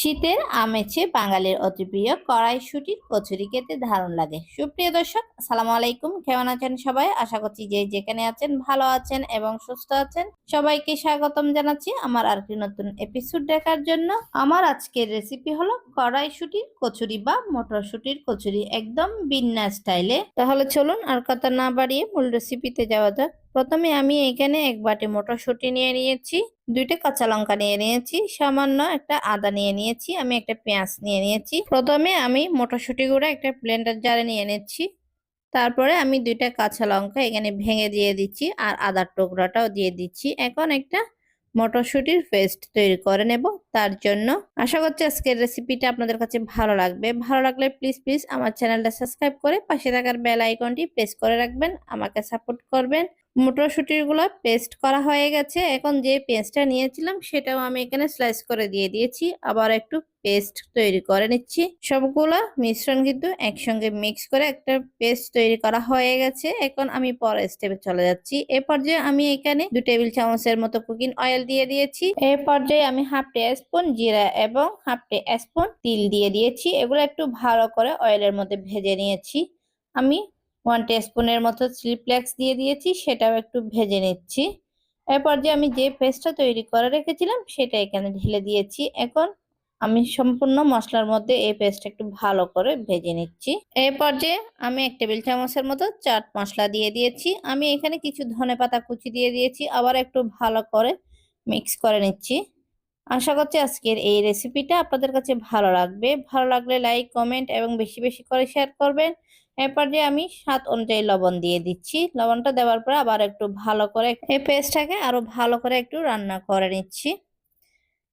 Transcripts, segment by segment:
শীতের আমেজে বাঙালির অতি প্রিয় কড়াইশুটির কচুরি খেতে দারুণ লাগে। সুপ্রিয় দর্শক, আসসালামু আলাইকুম। কেমন আছেন সবাই? আশা করছি যে যেখানে আছেন ভালো আছেন এবং সুস্থ আছেন। সবাইকে স্বাগতম জানাচ্ছি আমার আর কি নতুন এপিসোড দেখার জন্য। আমার আজকের রেসিপি হলো কড়াইশুটির কচুরি বা মটরশুটির কচুরি, একদম বিন্যাস স্টাইলে তাহলে চলুন আর কথা না বাড়িয়ে মূল রেসিপিতে যাওয়া যাক। প্রথমে আমি এখানে এক বাটি মটরশুঁটি নিয়ে নিয়েছি, দুইটা কাঁচা লঙ্কা নিয়ে নিয়েছি, সামান্য একটা আদা নিয়ে নিয়েছি, আমি একটা পেঁয়াজ নিয়ে নিয়েছি। প্রথমে আমি মটরশুঁটি গুঁড়া একটা ব্লেন্ডার জারে নিয়ে নিচ্ছি। তারপরে আমি দুইটা কাঁচা লঙ্কা এখানে ভেঙে দিয়ে দিচ্ছি আর আদার টুকরাটাও দিয়ে দিচ্ছি। এখন একটা মটরশুঁটির পেস্ট তৈরি করে নেব, তার জন্য। আশা করছি আজকের রেসিপিটা আপনাদের কাছে ভালো লাগবে। ভালো লাগলে প্লিজ প্লিজ আমার চ্যানেলটা সাবস্ক্রাইব করে পাশে থাকার বেল আইকনটি প্রেস করে রাখবেন, আমাকে সাপোর্ট করবেন। মটরশুঁটিরগুলো পেস্ট করা হয়ে গেছে। এখন যে পেস্টটা নিয়েছিলাম সেটাও আমি এখানে স্লাইস করে দিয়ে দিয়েছি। আবার একটু পেস্ট তৈরি করে নিচ্ছি। সবগুলো মিশ্রণ কিন্তু একসঙ্গে মিক্স করে একটা পেস্ট তৈরি করা হয়ে গেছে। এখন আমি পরের স্টেপে চলে যাচ্ছি। এ পর্যায়ে আমি এখানে দু টেবিল চামচের মতো কুকিং অয়েল দিয়ে দিয়েছি। এ পর্যায়ে আমি হাফ টে স্পুন জিরা এবং হাফ টে স্পুন তিল দিয়ে দিয়েছি। এগুলো একটু ভালো করে অয়েলের মধ্যে ভেজে নিয়েছি। আমি ওয়ান স্পুনের মতো চিলি ফ্লেক্স দিয়ে দিয়েছি, সেটাও একটু ভেজে নিচ্ছি। এরপর যে আমি যে পেস্টটা তৈরি করে রেখেছিলাম, সেটা এখানে ঢেলে দিয়েছি। এখন আমি সম্পূর্ণ মশলার মধ্যে এই পেস্টটা একটু ভালো করে ভেজে নিচ্ছি। এই পর্যায়ে আমি এক টেবিল চামচের মতো চাট মশলা দিয়ে দিয়েছি। আমি এখানে কিছু ধনে পাতা কুচি দিয়ে দিয়েছি, আবার একটু ভালো করে মিক্স করে নিচ্ছি। আশা করছি আজকের এই রেসিপিটা আপনাদের কাছে ভালো লাগবে। ভালো লাগলে লাইক কমেন্ট এবং বেশি বেশি করে শেয়ার করবেন। এরপর যে আমি স্বাদ অনুযায়ী লবণ দিয়ে দিচ্ছি। লবণটা দেওয়ার পরে আবার একটু ভালো করে এই পেস্টটাকে আরও ভালো করে একটু রান্না করে নিচ্ছি।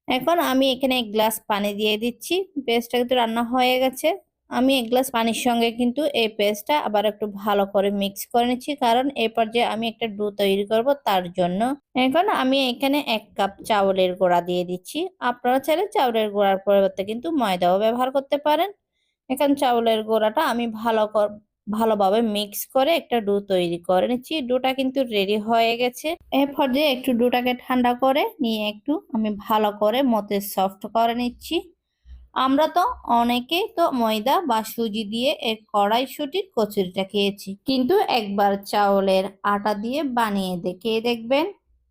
এখন আমি এখানে এক গ্লাস পানি দিয়ে দিচ্ছি। পেস্টটা কিন্তু রান্না হয়ে গেছে। আমি এক গ্লাস পানির সঙ্গে কিন্তু এই পেস্টটা আবার একটু ভালো করে মিক্স করে নিচ্ছি। কারণ এই পর্যায়ে আমি একটা ডু তৈরি করব তার জন্য। এখন আমি এখানে এক কাপ চাউলের গোড়া দিয়ে দিচ্ছি। আপনারা চাইলে চাউলের গোড়ার পরিবর্তে কিন্তু ময়দাও ব্যবহার করতে পারেন। এখন চাউলের গোড়াটা আমি ভালো কর ভালোভাবে মিক্স করে একটা ডু তৈরি করে নিচ্ছি। ডুটা কিন্তু রেডি হয়ে গেছে। এর পর্যায়ে একটু ডুটাকে ঠান্ডা করে নিয়ে একটু আমি ভালো করে মতে সফট করে নিচ্ছি। আমরা তো অনেকে তো ময়দা বা সুজি দিয়ে এই কড়াইশুটির কচুরিটা খেয়েছি। কিন্তু একবার চাউলের আটা দিয়ে বানিয়ে দেখে দেখবেন,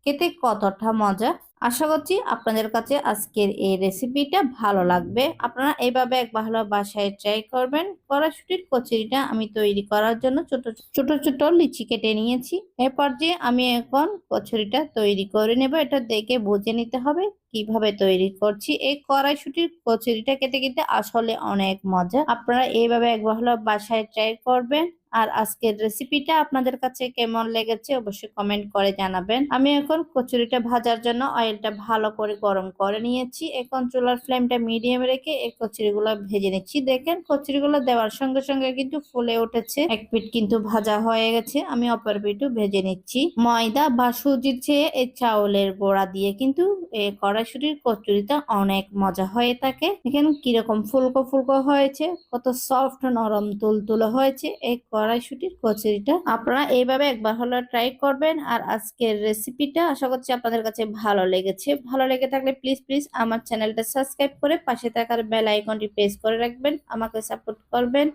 খেতে কতটা মজা। আশা করছি আপনাদের কাছে আজকের এই রেসিপিটা ভালো লাগবে। আপনারা এইভাবে এক ভালো বাসায় ট্রাই করবেন। কড়াইশুটির কচুরিটা আমি তৈরি করার জন্য ছোট ছোট ছোট লিচি কেটে নিয়েছি। এরপর যে আমি এখন কচুরিটা তৈরি করে নেব, এটা দেখে বুঝে নিতে হবে কীভাবে তৈরি করছি। এই কড়াইশুটির কচুরিটা কেটে খেতে আসলে অনেক মজা। আপনারা এইভাবে এক ভালো বাসায় ট্রাই করবেন। আর আজকের রেসিপিটা আপনাদের কাছে কেমন লেগেছে অবশ্যই কমেন্ট করে জানাবেন। আমি এখন কচুরিটা ভাজার জন্য অয়েলটা ভালো করে গরম করে নিয়েছি। এখন চুলার ফ্লেমটা মিডিয়াম রেখে এই কচুরিগুলো ভেজে নিচ্ছি। দেখেন, কচুরিগুলো দেওয়ার সঙ্গে সঙ্গে কিন্তু ফুলে উঠেছে। এক পিঠ কিন্তু ভাজা হয়ে গেছে। আমি অপর পিঠও ভেজে নিচ্ছি। ময়দা বা সুজির চেয়ে এই চাউলের গোড়া দিয়ে কিন্তু এই কড়াইশুটির কচুরিটা অনেক মজা হয়ে থাকে। এখানে কীরকম ফুলকো ফুলকো হয়েছে, কত সফট নরম তুলতুলে হয়েছে। এই কড়াইশুটির কচুরিটা। আপনারা এইভাবে একবার হলো ট্রাই করবেন। আর আজকের রেসিপিটা আশা করছি আপনাদের কাছে ভালো লেগেছে। ভালো লেগে থাকলে প্লিজ প্লিজ আমার চ্যানেলটা সাবস্ক্রাইব করে পাশে থাকার বেল আইকনটি প্রেস করে রাখবেন। আমাকে সাপোর্ট করবেন।